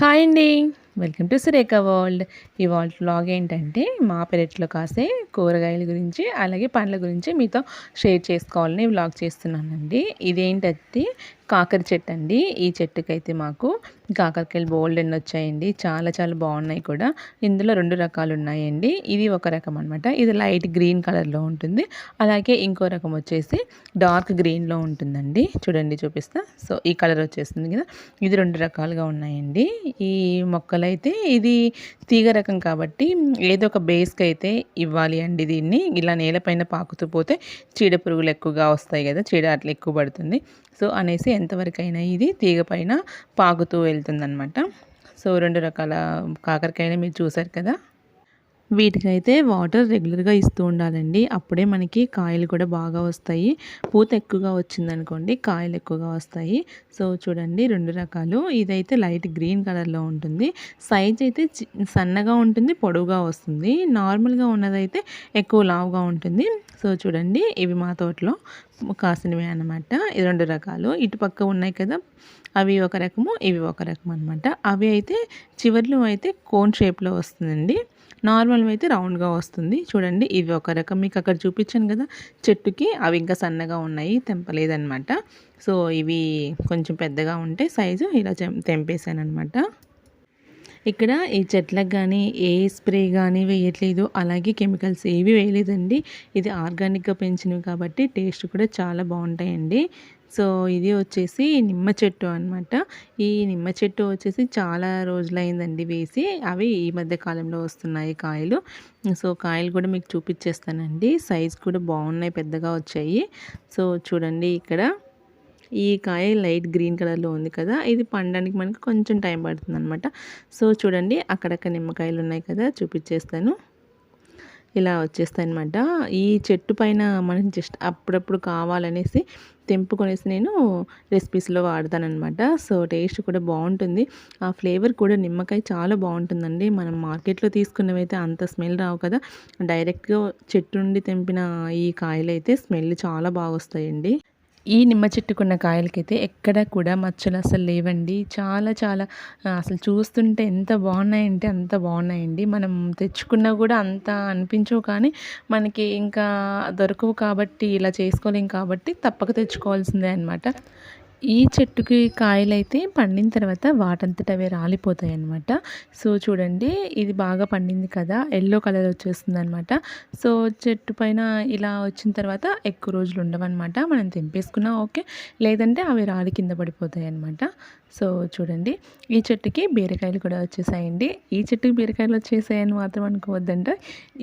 Hi అండి. Welcome to Surekha world. ఇవాళ blog ఏంటంటే మా పెరట్లో కాసే కూరగాయల గురించి అలాగే పండ్ల గురించి మీతో షేర్ చేసుకోవాలని వ్లాగ్ చేస్తున్నానండి. ఇదేంటంటే కాకర చెట్టు అండి. ఈ చెట్టుకైతే మాకు కాకరకాయలు బోల్డ్ ఎన్ని వచ్చాయండి. చాలా చాలా బాగున్నాయి కూడా. ఇందులో రెండు రకాలు ఉన్నాయండి. ఇది ఒక రకం అనమాట ఇది లైట్ గ్రీన్ కలర్లో ఉంటుంది. అలాగే ఇంకో రకం వచ్చేసి డార్క్ గ్రీన్లో ఉంటుందండి. చూడండి చూపిస్తా. సో ఈ కలర్ వచ్చేస్తుంది కదా. ఇది రెండు రకాలుగా ఉన్నాయండి. ఈ మొక్కలైతే ఇది తీగ రకం కాబట్టి ఏదో ఒక బేస్కి అయితే ఇవ్వాలి అండి దీన్ని. ఇలా నేలపైన పాకుతూ పోతే చీడ పురుగులు ఎక్కువగా వస్తాయి కదా. చీడ అట్లా ఎక్కువ పడుతుంది. సో అనేసి ఎంతవరకైనా ఇది తీగ పైన పాకుతూ వెళ్తుందనమాట సో రెండు రకాల కాకరకాయలు మీరు చూసారు కదా. వీటికైతే వాటర్ రెగ్యులర్గా ఇస్తూ ఉండాలండి. అప్పుడే మనకి కాయలు కూడా బాగా వస్తాయి. పూత ఎక్కువగా వచ్చిందనుకోండి కాయలు ఎక్కువగా వస్తాయి. సో చూడండి రెండు రకాలు. ఇదైతే లైట్ గ్రీన్ కలర్లో ఉంటుంది. సైజ్ అయితే సన్నగా ఉంటుంది పొడవుగా వస్తుంది. నార్మల్గా ఉన్నదైతే ఎక్కువ లావుగా ఉంటుంది. సో చూడండి ఇవి మా తోటలో. కాసినవి అనమాట ఈ రెండు రకాలు. ఇటుపక్క ఉన్నాయి కదా అవి ఒక రకము ఇవి ఒక రకం అనమాట అవి అయితే చివర్లో అయితే కోన్ షేప్లో వస్తుందండి. నార్మల్ అయితే రౌండ్గా వస్తుంది. చూడండి ఇవి ఒక రకం. మీకు అక్కడ చూపించాను కదా చెట్టుకి అవి ఇంకా సన్నగా ఉన్నాయి తెంపలేదనమాట సో ఇవి కొంచెం పెద్దగా ఉంటే సైజు ఇలా తెంపేశాను అనమాట ఇక్కడ ఈ చెట్లకు కానీ ఏ స్ప్రే కానీ వేయట్లేదు. అలాగే కెమికల్స్ ఏవి వేయలేదండి. ఇది ఆర్గానిక్గా పెంచినవి కాబట్టి టేస్ట్ కూడా చాలా బాగుంటాయండి. సో ఇది వచ్చేసి నిమ్మ చెట్టు అనమాట ఈ నిమ్మ చెట్టు వచ్చేసి చాలా రోజులైందండి వేసి అవి ఈ మధ్య కాలంలో వస్తున్నాయి కాయలు. సో కాయలు కూడా మీకు చూపించేస్తానండి సైజ్ కూడా బాగున్నాయి పెద్దగా వచ్చాయి. సో చూడండి ఇక్కడ. ఈ కాయ లైట్ గ్రీన్ కలర్లో ఉంది కదా ఇది పండడానికి మనకి కొంచెం టైం పడుతుంది అనమాట సో చూడండి అక్కడక్కడ నిమ్మకాయలు ఉన్నాయి కదా చూపించేస్తాను. ఇలా వచ్చేస్తాయి అనమాట ఈ చెట్టు పైన మనం జస్ట్ అప్పుడప్పుడు కావాలనేసి తెంపుకొనేసి నేను రెసిపీస్లో వాడతానమాట సో టేస్ట్ కూడా బాగుంటుంది. ఆ ఫ్లేవర్ కూడా నిమ్మకాయ చాలా బాగుంటుందండి. మనం మార్కెట్లో తీసుకున్నవైతే అంత స్మెల్ రావు కదా. డైరెక్ట్గా చెట్టు నుండి తెంపిన ఈ కాయలు అయితే స్మెల్ చాలా బాగా వస్తాయండి. ఈ నిమ్మ చెట్టుకున్న కాయలకైతే ఎక్కడ కూడా మచ్చలు అసలు లేవండి. చాలా చాలా అసలు చూస్తుంటే ఎంత బాగున్నాయంటే అంత బాగున్నాయండి. మనం తెచ్చుకున్నా కూడా అంత అనిపించవు కానీ మనకి ఇంకా దొరకవు కాబట్టి ఇలా చేసుకోలేం కాబట్టి తప్పక తెచ్చుకోవాల్సిందే అనమాట ఈ చెట్టుకి కాయలైతే పండిన తర్వాత వాటంతట అవే రాలిపోతాయి అనమాట సో చూడండి ఇది బాగా పండింది కదా ఎల్లో కలర్ వచ్చేస్తుంది అనమాట సో చెట్టు పైన ఇలా వచ్చిన తర్వాత ఎక్కువ రోజులు ఉండవన్నమాట. మనం తెంపేసుకున్నా ఓకే లేదంటే అవి రాలి కింద పడిపోతాయి అనమాట సో చూడండి ఈ చెట్టుకి బీరకాయలు కూడా వచ్చేసాయండి. ఈ చెట్టుకి బీరకాయలు వచ్చేసాయని మాత్రం అనుకోవద్దంటే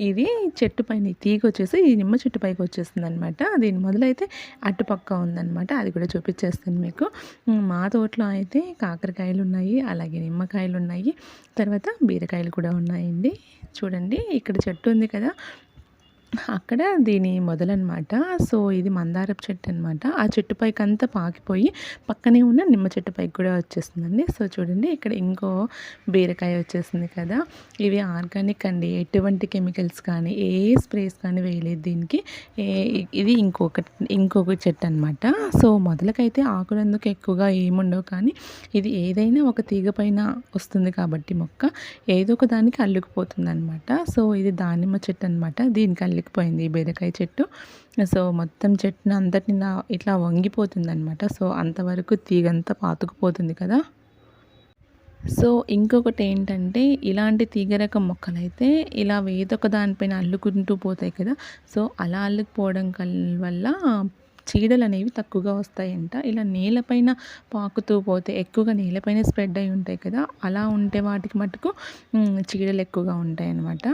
ఇది చెట్టు పైన తీగ వచ్చేసి ఈ నిమ్మ చెట్టు పైకి వచ్చేస్తుంది అనమాట దీని మొదలైతే అటుపక్క ఉందన్నమాట. అది కూడా చూపించేస్తాను మీకు. మా తోటలో అయితే కాకరకాయలు ఉన్నాయి అలాగే నిమ్మకాయలు ఉన్నాయి తర్వాత బీరకాయలు కూడా ఉన్నాయండి. చూడండి ఇక్కడ చెట్టు ఉంది కదా అక్కడ దీని మొదలనమాట. సో ఇది మందారపు చెట్టు అనమాట ఆ చెట్టు పైకి అంతా పాకిపోయి పక్కనే ఉన్న నిమ్మ చెట్టు పైకి కూడా వచ్చేస్తుందండి. సో చూడండి ఇక్కడ ఇంకో బీరకాయ వచ్చేసింది కదా. ఇవి ఆర్గానిక్ అండి. ఎటువంటి కెమికల్స్ కానీ ఏ స్ప్రేస్ కానీ వేయలేదు దీనికి. ఇది ఇంకొక ఇంకొక చెట్టు అనమాట సో మొదలకైతే ఆకులందుకు ఎక్కువగా ఏముండవు కానీ ఇది ఏదైనా ఒక తీగ పైన వస్తుంది కాబట్టి మొక్క ఏదో ఒక దానికి అల్లుకుపోతుంది అనమాట సో ఇది దానిమ్మ చెట్టు అనమాట దీనికి అల్లి ఈ బీరకాయ చెట్టు. సో మొత్తం చెట్టును అంతటిని ఇట్లా వంగిపోతుంది అనమాట సో అంతవరకు తీగంతా పాతుకుపోతుంది కదా. సో ఇంకొకటి ఏంటంటే ఇలాంటి తీగ రకం మొక్కలైతే ఇలా వేదొక దానిపైన అల్లుకుంటూ పోతాయి కదా. సో అలా అల్లుకుపోవడం వల్ల చీడలు అనేవి తక్కువగా వస్తాయంట. ఇలా నేలపైన పాకుతూ పోతే ఎక్కువగా నేలపైన స్ప్రెడ్ అయి ఉంటాయి కదా అలా ఉంటే వాటికి మటుకు చీడలు ఎక్కువగా ఉంటాయి అన్నమాట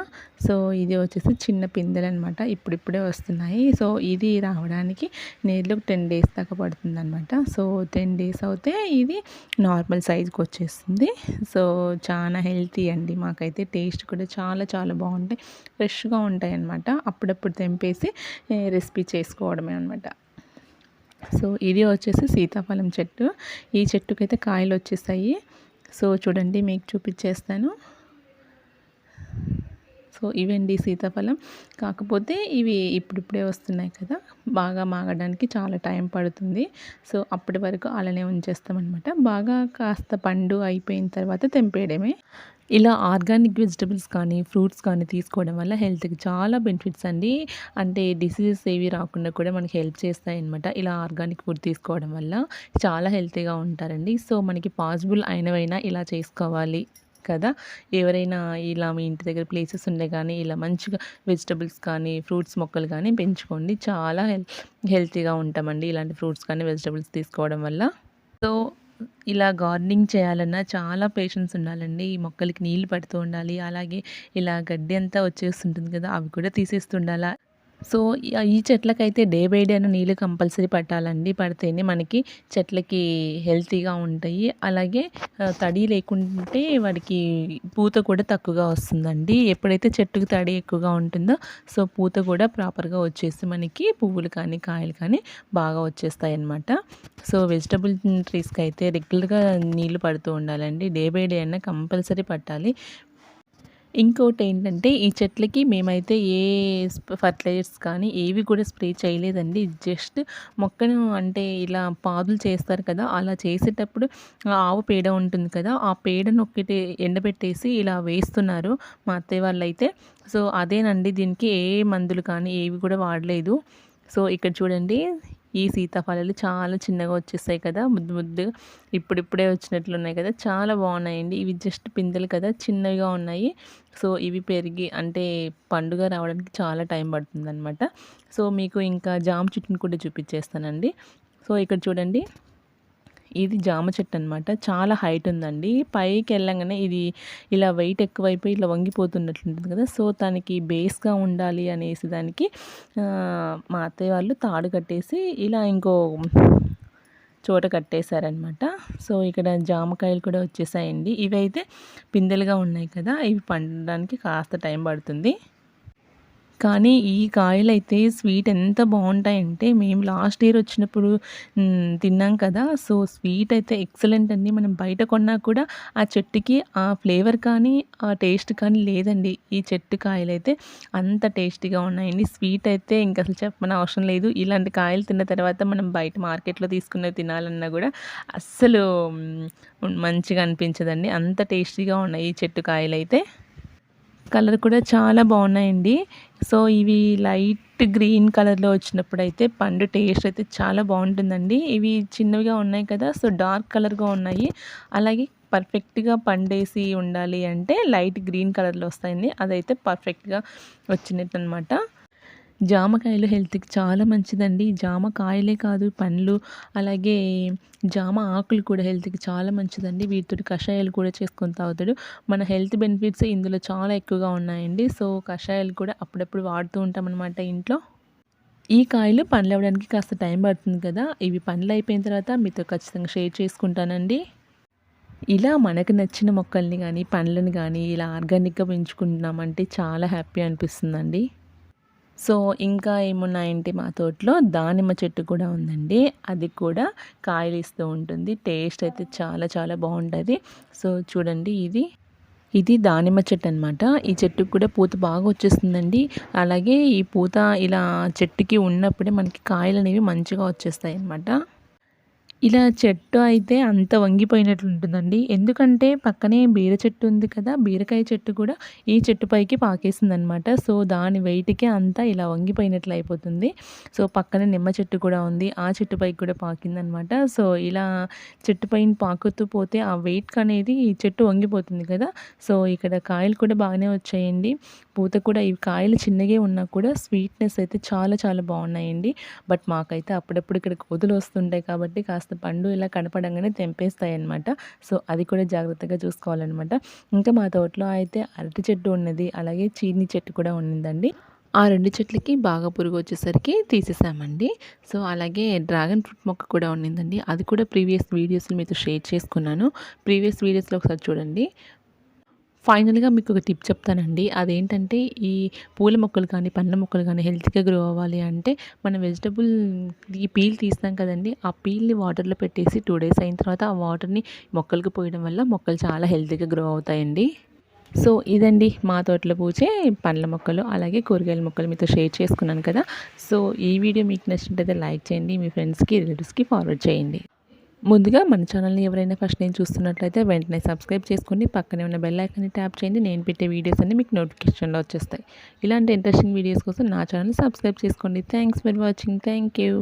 సో ఇది వచ్చేసి చిన్న పిందెలు అనమాట ఇప్పుడిప్పుడే వస్తున్నాయి. సో ఇది రావడానికి నేర్లు టెన్ డేస్ దాకా పడుతుంది అనమాట సో టెన్ డేస్ అవుతే ఇది నార్మల్ సైజ్కి వచ్చేస్తుంది. సో చాలా హెల్తీ అండి. మాకైతే టేస్ట్ కూడా చాలా చాలా బాగుంటాయి. ఫ్రెష్గా ఉంటాయి అనమాట అప్పుడప్పుడు తెంపేసి రెసిపీ చేసుకోవడమే అనమాట సో ఇది వచ్చేసి సీతాఫలం చెట్టు. ఈ చెట్టుకైతే కాయలు వచ్చేసాయి సో చూడండి మీకు చూపించేస్తాను సో ఇవండి సీతాఫలం. కాకపోతే ఇవి ఇప్పుడిప్పుడే వస్తున్నాయి కదా బాగా మాగడానికి చాలా టైం పడుతుంది. సో అప్పటి వరకు అలానే ఉంచేస్తామన్నమాట. బాగా కాస్త పండు అయిపోయిన తర్వాత తెంపేయడమే. ఇలా ఆర్గానిక్ వెజిటబుల్స్ కానీ ఫ్రూట్స్ కానీ తీసుకోవడం వల్ల హెల్త్కి చాలా బెనిఫిట్స్ అండి. అంటే డిసీజెస్ ఏవి రాకుండా కూడా మనకి హెల్ప్ చేస్తాయి అనమాట ఇలా ఆర్గానిక్ ఫుడ్ తీసుకోవడం వల్ల చాలా హెల్తీగా ఉంటారండి. సో మనకి పాసిబుల్ అయినవైనా ఇలా చేసుకోవాలి. కదా? ఎవరైనా ఇలా మీ ఇంటి దగ్గర ప్లేసెస్ ఉండే కానీ ఇలా మంచిగా వెజిటబుల్స్ కానీ ఫ్రూట్స్ మొక్కలు కానీ పెంచుకోండి. చాలా హెల్ హెల్తీగా ఉంటామండి ఇలాంటి ఫ్రూట్స్ కానీ వెజిటబుల్స్ తీసుకోవడం వల్ల. సో ఇలా గార్డెనింగ్ చేయాలన్నా చాలా పేషెన్స్ ఉండాలండి. ఈ మొక్కలకి నీళ్ళు పడుతూ ఉండాలి. అలాగే ఇలా గడ్డి అంతా వచ్చేస్తుంటుంది కదా అవి కూడా తీసేస్తుండాలా? సో ఈ చెట్లకైతే డే బై డే నీళ్ళు కంపల్సరీ పట్టాలండి. పడితేనే మనకి చెట్లకి హెల్తీగా ఉంటాయి. అలాగే తడి లేకుంటే వాడికి పూత కూడా తక్కువగా వస్తుందండి. ఎప్పుడైతే చెట్టుకి తడి ఎక్కువగా ఉంటుందో సో పూత కూడా ప్రాపర్గా వచ్చేసి మనకి పువ్వులు కానీ కాయలు కానీ బాగా వచ్చేస్తాయి అన్నమాట సో వెజిటబుల్ ట్రీస్కి అయితే రెగ్యులర్గా నీళ్ళు పడుతూ ఉండాలండి. డే బై డే అయినా కంపల్సరీ పట్టాలి. ఇంకోటి ఏంటంటే ఈ చెట్లకి మేమైతే ఏ ఫర్టిలైజర్స్ కానీ ఏవి కూడా స్ప్రే చేయలేదండి. జస్ట్ మొక్కను అంటే ఇలా పాదులు చేస్తారు కదా అలా చేసేటప్పుడు ఆవు పేడ ఉంటుంది కదా ఆ పేడను ఒక్కటి ఎండబెట్టేసి ఇలా వేస్తున్నారు మా అత్తయ్య వాళ్ళు అయితే సో అదేనండి దీనికి ఏ మందులు కానీ ఏవి కూడా వాడలేదు. సో ఇక్కడ చూడండి ఈ సీతాఫలాలు చాలా చిన్నగా వచ్చేస్తాయి కదా ముద్దు ముద్దుగా. ఇప్పుడిప్పుడే వచ్చినట్లు ఉన్నాయి కదా చాలా బాగున్నాయండి. ఇవి జస్ట్ పిందెలు కదా చిన్నవిగా ఉన్నాయి. సో ఇవి పెరిగి అంటే పండుగ రావడానికి చాలా టైం పడుతుంది సో మీకు ఇంకా జామ చెట్టుని కూడా చూపించేస్తానండి. సో ఇక్కడ చూడండి. ఇది జామ చెట్టు అనమాట చాలా హైట్ ఉందండి. పైకి వెళ్ళంగానే ఇది ఇలా వెయిట్ ఎక్కువైపోయి ఇలా వంగిపోతున్నట్లుంటుంది కదా. సో దానికి బేస్గా ఉండాలి అనేసి దానికి మా అత్తయ్య వాళ్ళు తాడు కట్టేసి ఇలా ఇంకో చోట కట్టేశారనమాట సో ఇక్కడ జామకాయలు కూడా వచ్చేసాయండి. ఇవి అయితే పిందెలుగా ఉన్నాయి కదా. ఇవి పండడానికి కాస్త టైం పడుతుంది. కానీ ఈ కాయలు అయితే స్వీట్ ఎంత బాగుంటాయంటే మేము లాస్ట్ ఇయర్ వచ్చినప్పుడు తిన్నాం కదా. సో స్వీట్ అయితే ఎక్సలెంట్ అండి. మనం బయట కొన్నా కూడా ఆ చెట్టుకి ఆ ఫ్లేవర్ కానీ ఆ టేస్ట్ కానీ లేదండి. ఈ చెట్టు కాయలు అయితే అంత టేస్టీగా ఉన్నాయండి. స్వీట్ అయితే ఇంకా అసలు చెప్పని అవసరం లేదు. ఇలాంటి కాయలు తిన్న తర్వాత మనం బయట మార్కెట్లో తీసుకున్నవి తినాలన్నా కూడా అస్సలు మంచిగా అనిపించదండి. అంత టేస్టీగా ఉన్నాయి ఈ చెట్టు కాయలు అయితే కలర్ కూడా చాలా బాగున్నాయండి. సో ఇవి లైట్ గ్రీన్ కలర్లో వచ్చినప్పుడు అయితే పండు టేస్ట్ అయితే చాలా బాగుంటుందండి. ఇవి చిన్నవిగా ఉన్నాయి కదా సో డార్క్ కలర్గా ఉన్నాయి. అలాగే పర్ఫెక్ట్గా పండేసి ఉండాలి అంటే లైట్ గ్రీన్ కలర్లో వస్తాయండి. అదైతే పర్ఫెక్ట్గా వచ్చినట్టు అనమాట జామకాయలు హెల్త్కి చాలా మంచిదండి. జామకాయలే కాదు పండ్లు అలాగే జామ ఆకులు కూడా హెల్త్కి చాలా మంచిదండి. వీటితో కషాయాలు కూడా చేసుకొని తాగుతాడు. మన హెల్త్ బెనిఫిట్స్ ఇందులో చాలా ఎక్కువగా ఉన్నాయండి. సో కషాయాలు కూడా అప్పుడప్పుడు వాడుతూ ఉంటామన్నమాట ఇంట్లో. ఈ కాయలు పండ్లు అవ్వడానికి కాస్త టైం పడుతుంది కదా. ఇవి పండ్లు అయిపోయిన తర్వాత మీతో ఖచ్చితంగా షేర్ చేసుకుంటానండి. ఇలా మనకు నచ్చిన మొక్కల్ని కానీ పండ్లను కానీ ఇలా ఆర్గానిక్గా పెంచుకుంటున్నామంటే చాలా హ్యాపీ అనిపిస్తుందండి. సో ఇంకా ఏమున్నాయంటే మా తోటలో దానిమ్మ చెట్టు కూడా ఉందండి. అది కూడా కాయలు ఇస్తూ ఉంటుంది. టేస్ట్ అయితే చాలా చాలా బాగుంటుంది. సో చూడండి ఇది. ఇది దానిమ్మ చెట్టు అనమాట ఈ చెట్టుకు కూడా పూత బాగా వచ్చేస్తుందండి. అలాగే ఈ పూత ఇలా చెట్టుకి ఉన్నప్పుడే మనకి కాయలు అనేవి మంచిగా వచ్చేస్తాయి అన్నమాట ఇలా చెట్టు అయితే అంత వంగిపోయినట్లు ఉంటుందండి ఎందుకంటే పక్కనే బీర చెట్టు ఉంది కదా బీరకాయ చెట్టు కూడా ఈ చెట్టు పైకి పాకేసింది అనమాట సో దాని వెయిట్కే అంతా ఇలా వంగిపోయినట్లు అయిపోతుంది. సో పక్కన నిమ్మ చెట్టు కూడా ఉంది ఆ చెట్టు పైకి కూడా పాకిందనమాట. సో ఇలా చెట్టు పైన పాకుతూ పోతే ఆ వెయిట్ అనేది ఈ చెట్టు వంగిపోతుంది కదా. సో ఇక్కడ కాయలు కూడా బాగానే వచ్చాయండి. పూత కూడా ఈ కాయలు చిన్నగే ఉన్నా కూడా స్వీట్నెస్ అయితే చాలా చాలా బాగున్నాయండి. బట్ మాకైతే అప్పుడప్పుడు ఇక్కడ కోతులు వస్తుంటాయి కాబట్టి కాస్త కాస్త పండు ఇలా కనపడంగానే తెంపేస్తాయి అనమాట సో అది కూడా జాగ్రత్తగా చూసుకోవాలన్నమాట. ఇంకా మా తోటలో అయితే అరటి చెట్టు ఉన్నది అలాగే చీని చెట్టు కూడా ఉన్నదండి. ఆ రెండు చెట్లకి బాగా పురుగు వచ్చేసరికి తీసేసామండి. సో అలాగే డ్రాగన్ ఫ్రూట్ మొక్క కూడా ఉన్నిందండి. అది కూడా ప్రీవియస్ వీడియోస్లో మీతో షేర్ చేసుకున్నాను. ప్రీవియస్ వీడియోస్లో ఒకసారి చూడండి. ఫైనల్గా మీకు ఒక టిప్ చెప్తానండి. అదేంటంటే ఈ పూల మొక్కలు కానీ పండ్ల మొక్కలు కానీ హెల్త్గా గ్రో అవ్వాలి అంటే మన వెజిటబుల్ ఈ పీల్ తీస్తాం కదండి. ఆ పీల్ని వాటర్లో పెట్టేసి టూ డేస్ అయిన తర్వాత ఆ వాటర్ని మొక్కలకు పోయడం వల్ల మొక్కలు చాలా హెల్తీగా గ్రో అవుతాయండి. సో ఇదండి మా తోటలో పూచే పండ్ల మొక్కలు అలాగే కూరగాయల మొక్కలు మీతో షేర్ చేసుకున్నాను కదా. సో ఈ వీడియో మీకు నచ్చినట్టయితే లైక్ చేయండి మీ ఫ్రెండ్స్కి రిలేటివ్స్కి ఫార్వర్డ్ చేయండి. ముందుగా మన ఛానల్ని ఎవరైనా ఫస్ట్ నేను చూస్తున్నట్లయితే వెంటనే సబ్స్క్రైబ్ చేసుకోండి పక్కనే ఉన్న బెల్ ఐకాన్ని ట్యాప్ చేయండి. నేను పెట్టే వీడియోస్ అన్ని మీకు నోటిఫికేషన్లో వచ్చేస్తాయి. ఇలాంటి ఇంట్రెస్టింగ్ వీడియోస్ కోసం నా ఛానల్ సబ్స్క్రైబ్ చేసుకోండి. Thanks for watching. Thank you.